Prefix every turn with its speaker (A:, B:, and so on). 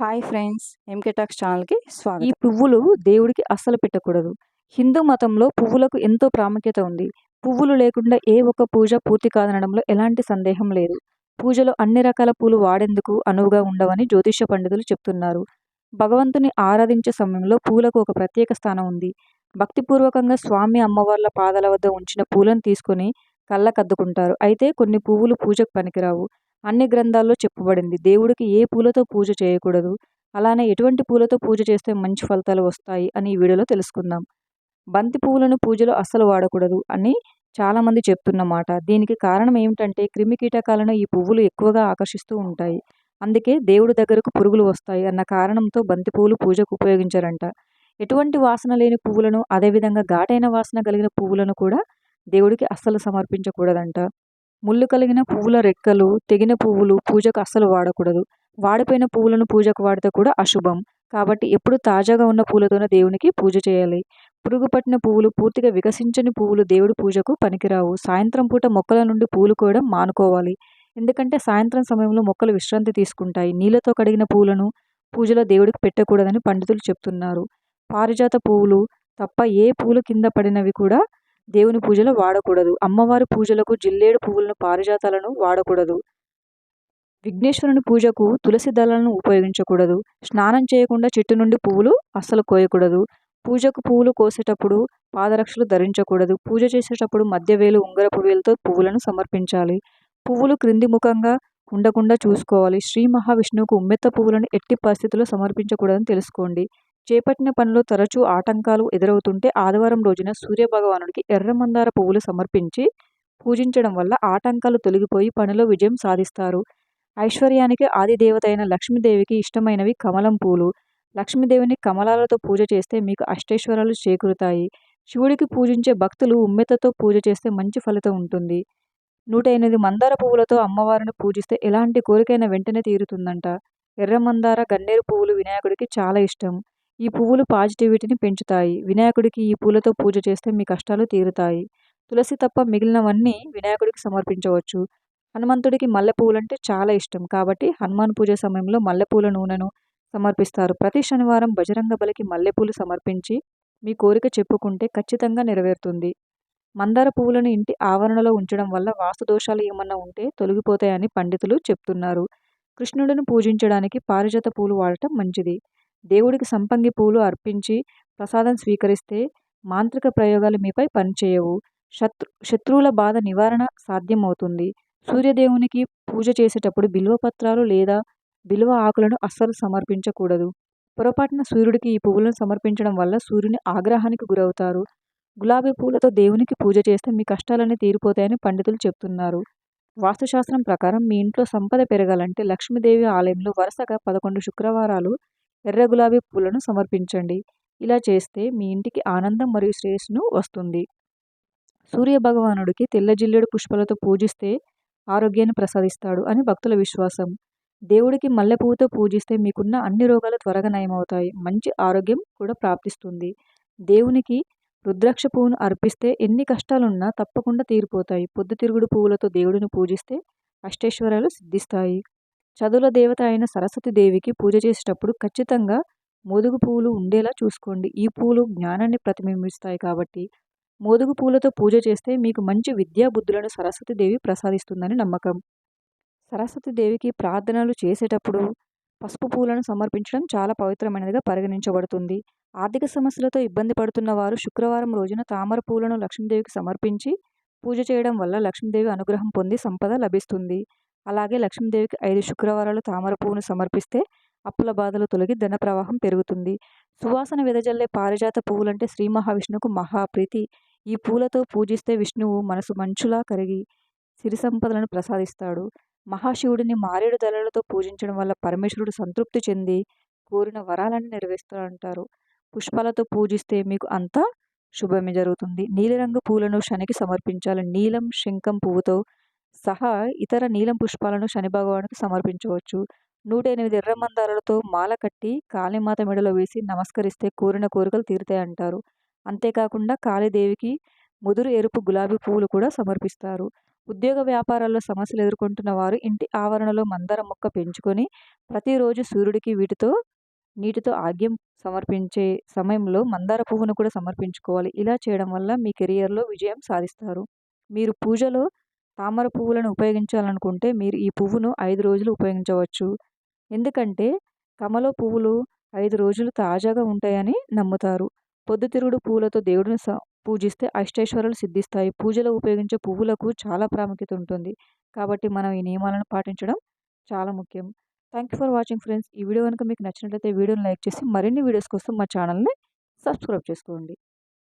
A: Hi friends MK talks ఛానల్కి స్వాగతం. ఈ పువ్వులు దేవుడికి అస్సలు పెట్టకూడదు. హిందూ మతంలో పువ్వులకు ఎంతో ప్రాముఖ్యత ఉంది. పువ్వులు లేకుండా ఏ ఒక్క పూజ పూర్తి కాదనడంలో ఎలాంటి సందేహం లేదు. పూజలో అన్ని రకాల పూలు వాడేందుకు అనువుగా ఉండవని జ్యోతిష్య పండితులు చెప్తున్నారు. భగవంతుని ఆరాధించే సమయంలో పూలకు ఒక ప్రత్యేక స్థానం ఉంది. భక్తిపూర్వకంగా స్వామి అమ్మవార్ల పాదాల వద్ద ఉంచిన పూలను తీసుకొని కళ్ళకద్దుకుంటారు. అయితే కొన్ని పువ్వులు పూజకు పనికిరావు. అన్ని గ్రంథాల్లో చెప్పబడింది. దేవుడికి ఏ పూలతో పూజ చేయకూడదు అలానే ఎటువంటి పూలతో పూజ చేస్తే మంచి ఫలితాలు వస్తాయి అని ఈ వీడియోలో తెలుసుకుందాం. బంతి పువ్వులను పూజలో అస్సలు వాడకూడదు అని చాలామంది చెప్తున్నమాట. దీనికి కారణం ఏమిటంటే క్రిమి కీటకాలను ఈ పువ్వులు ఎక్కువగా ఆకర్షిస్తూ ఉంటాయి. అందుకే దేవుడి దగ్గరకు పురుగులు వస్తాయి అన్న కారణంతో బంతి పువ్వులు పూజకు ఉపయోగించారంట. ఎటువంటి వాసన లేని పువ్వులను అదేవిధంగా ఘాటైన వాసన కలిగిన పువ్వులను కూడా దేవుడికి అస్సలు సమర్పించకూడదంట. ముళ్ళు కలిగిన పువ్వుల రెక్కలు తెగిన పువ్వులు పూజకు అస్సలు వాడకూడదు. వాడిపోయిన పువ్వులను పూజకు వాడితే కూడా అశుభం. కాబట్టి ఎప్పుడు తాజాగా ఉన్న పూలతోనే దేవునికి పూజ చేయాలి. పురుగు పట్టిన పువ్వులు పూర్తిగా వికసించని పువ్వులు దేవుడి పూజకు పనికిరావు. సాయంత్రం పూట మొక్కల నుండి పూలు కోయడం మానుకోవాలి. ఎందుకంటే సాయంత్రం సమయంలో మొక్కలు విశ్రాంతి తీసుకుంటాయి. నీళ్ళతో కడిగిన పువ్వులను పూజలో దేవుడికి పెట్టకూడదని పండితులు చెప్తున్నారు. పారిజాత పువ్వులు తప్ప ఏ పూలు కింద పడినవి కూడా దేవుని పూజలో వాడకూడదు. అమ్మవారి పూజలకు జిల్లేడు పువ్వులను పారిజాతాలను వాడకూడదు. విఘ్నేశ్వరుని పూజకు తులసి దళాలను ఉపయోగించకూడదు. స్నానం చేయకుండా చెట్టు నుండి పువ్వులు అస్సలు కోయకూడదు. పూజకు పువ్వులు కోసేటప్పుడు పాదరక్షలు ధరించకూడదు. పూజ చేసేటప్పుడు మధ్యవేలు ఉంగరపు వేలుతో పువ్వులను సమర్పించాలి. పువ్వులు క్రింది ముఖంగా ఉండకుండా చూసుకోవాలి. శ్రీ మహావిష్ణువుకు ఉమ్మెత్త పువ్వులను ఎట్టి పరిస్థితుల్లో సమర్పించకూడదని తెలుసుకోండి. చేపట్టిన పనిలో తరచూ ఆటంకాలు ఎదురవుతుంటే ఆదివారం రోజున సూర్యభగవానుడికి ఎర్ర మందార పువ్వులు సమర్పించి పూజించడం వల్ల ఆటంకాలు తొలగిపోయి పనిలో విజయం సాధిస్తారు. ఐశ్వర్యానికి ఆదిదేవత అయిన లక్ష్మీదేవికి ఇష్టమైనవి కమలం పూలు. లక్ష్మీదేవిని కమలాలతో పూజ చేస్తే మీకు అష్టేశ్వరాలు చేకూరుతాయి. శివుడికి పూజించే భక్తులు ఉమ్మెతతో పూజ చేస్తే మంచి ఫలితం ఉంటుంది. నూట ఎనిమిది మందార పువ్వులతో అమ్మవారిని పూజిస్తే ఎలాంటి కోరికైనా వెంటనే తీరుతుందంట. ఎర్ర మందార గన్నేరు పువ్వులు వినాయకుడికి చాలా ఇష్టం. ఈ పువ్వులు పాజిటివిటీని పెంచుతాయి. వినాయకుడికి ఈ పూలతో పూజ చేస్తే మీ కష్టాలు తీరుతాయి. తులసి తప్ప మిగిలినవన్నీ వినాయకుడికి సమర్పించవచ్చు. హనుమంతుడికి మల్లె పువ్వులంటే చాలా ఇష్టం. కాబట్టి హనుమాన్ పూజ సమయంలో మల్లెపూల నూనెను సమర్పిస్తారు. ప్రతి శనివారం బజరంగ బలికి మల్లెపూలు సమర్పించి మీ కోరిక చెప్పుకుంటే ఖచ్చితంగా నెరవేరుతుంది. మందార పువ్వులను ఇంటి ఆవరణలో ఉంచడం వల్ల వాస్తు దోషాలు ఏమన్నా ఉంటే తొలగిపోతాయని పండితులు చెప్తున్నారు. కృష్ణుడిని పూజించడానికి పారిజాత పూలు వాడటం మంచిది. దేవుడికి సంపంగి పూలు అర్పించి ప్రసాదం స్వీకరిస్తే మాంత్రిక ప్రయోగాలు మీపై పనిచేయవు. శత్రు శత్రువుల బాధ నివారణ సాధ్యమవుతుంది. సూర్యదేవునికి పూజ చేసేటప్పుడు బిల్వపత్రాలు లేదా బిల్వ ఆకులను అస్సలు సమర్పించకూడదు. పొరపాటున సూర్యుడికి ఈ పువ్వులను సమర్పించడం వల్ల సూర్యుని ఆగ్రహానికి గురవుతారు. గులాబీ పూలతో దేవునికి పూజ చేస్తే మీ కష్టాలన్నీ తీరిపోతాయని పండితులు చెప్తున్నారు. వాస్తుశాస్త్రం ప్రకారం మీ ఇంట్లో సంపద పెరగాలంటే లక్ష్మీదేవి ఆలయంలో వరుసగా పదకొండు శుక్రవారాలు ఎర్ర గులాబీ పూలను సమర్పించండి. ఇలా చేస్తే మీ ఇంటికి ఆనందం మరియు శ్రేయస్సును వస్తుంది. సూర్య భగవానుడికి తెల్ల జిల్లెడు పుష్పాలతో పూజిస్తే ఆరోగ్యాన్ని ప్రసాదిస్తాడు అని భక్తుల విశ్వాసం. దేవుడికి మల్లెపువ్వుతో పూజిస్తే మీకున్న అన్ని రోగాలు త్వరగా నయమవుతాయి. మంచి ఆరోగ్యం కూడా ప్రాప్తిస్తుంది. దేవునికి రుద్రాక్ష పువ్వును అర్పిస్తే ఎన్ని కష్టాలున్నా తప్పకుండా తీరిపోతాయి. పొద్దుతిరుగుడు పువ్వులతో దేవుడిని పూజిస్తే అష్టైశ్వర్యాలు సిద్ధిస్తాయి. చదువుల దేవత అయిన సరస్వతి దేవికి పూజ చేసేటప్పుడు ఖచ్చితంగా మోదుగు పువ్వులు ఉండేలా చూసుకోండి. ఈ పూలు జ్ఞానాన్ని ప్రతిబింబిస్తాయి కాబట్టి మోదుగు పూలతో పూజ చేస్తే మీకు మంచి విద్యా బుద్ధులను సరస్వతి దేవి ప్రసాదిస్తుందని నమ్మకం. సరస్వతి దేవికి ప్రార్థనలు చేసేటప్పుడు పసుపు పూలను సమర్పించడం చాలా పవిత్రమైనదిగా పరిగణించబడుతుంది. ఆర్థిక సమస్యలతో ఇబ్బంది పడుతున్న వారు శుక్రవారం రోజున తామర పూలను లక్ష్మీదేవికి సమర్పించి పూజ చేయడం వల్ల లక్ష్మీదేవి అనుగ్రహం పొంది సంపద లభిస్తుంది. అలాగే లక్ష్మీదేవికి ఐదు శుక్రవారాలు తామర పువ్వును సమర్పిస్తే అప్పుల బాధలు తొలగి ధన ప్రవాహం పెరుగుతుంది. సువాసన వెదజల్లే పారిజాత పువ్వులంటే శ్రీ మహావిష్ణువుకు మహాప్రీతి. ఈ పూలతో పూజిస్తే విష్ణువు మనసు మంచులా కరిగి సిరి సంపదలను ప్రసాదిస్తాడు. మహాశివుడిని మారేడు దళలతో పూజించడం వల్ల పరమేశ్వరుడు సంతృప్తి చెంది కోరిన వరాలను నెరవేరుస్తాడంటారు. పుష్పాలతో పూజిస్తే మీకు అంతా శుభమే జరుగుతుంది. నీలిరంగు పూలను శనికి సమర్పించాలి. నీలం శంఖం పువ్వుతో సహా ఇతర నీలం పుష్పాలను శని భగవానుడికి సమర్పించవచ్చు. నూట ఎనిమిది ఎర్ర మందారాలతో మాల కట్టి కాళీమాత మెడలో వేసి నమస్కరిస్తే కోరిన కోరికలు తీరుతాయంటారు అంతేకాకుండా కాళీదేవికి ముదురు ఎరుపు గులాబీ పువ్వులు కూడా సమర్పిస్తారు. ఉద్యోగ వ్యాపారాల్లో సమస్యలు ఎదుర్కొంటున్న వారు ఇంటి ఆవరణలో మందార మొక్క పెంచుకొని ప్రతిరోజు సూర్యుడికి వీటితో నీటితో ఆగ్యం సమర్పించే సమయంలో మందార పువ్వును కూడా సమర్పించుకోవాలి. ఇలా చేయడం వల్ల మీ కెరియర్లో విజయం సాధిస్తారు. మీరు పూజలో తామర పువ్వులను ఉపయోగించాలనుకుంటే మీరు ఈ పువ్వును ఐదు రోజులు ఉపయోగించవచ్చు. ఎందుకంటే కమల పువ్వులు ఐదు రోజులు తాజాగా ఉంటాయని నమ్ముతారు. పొద్దుతిరుగుడు పువ్వులతో దేవుడిని పూజిస్తే అష్టైశ్వర్యాలు సిద్ధిస్తాయి. పూజలో ఉపయోగించే పువ్వులకు చాలా ప్రాముఖ్యత ఉంటుంది. కాబట్టి మనం ఈ నియమాలను పాటించడం చాలా ముఖ్యం. Thank you for watching friends ఈ వీడియో కనుక మీకు నచ్చినట్లయితే వీడియోని లైక్ చేసి మరిన్ని వీడియోస్ కోసం మా ఛానల్ని సబ్స్క్రైబ్ చేసుకోండి.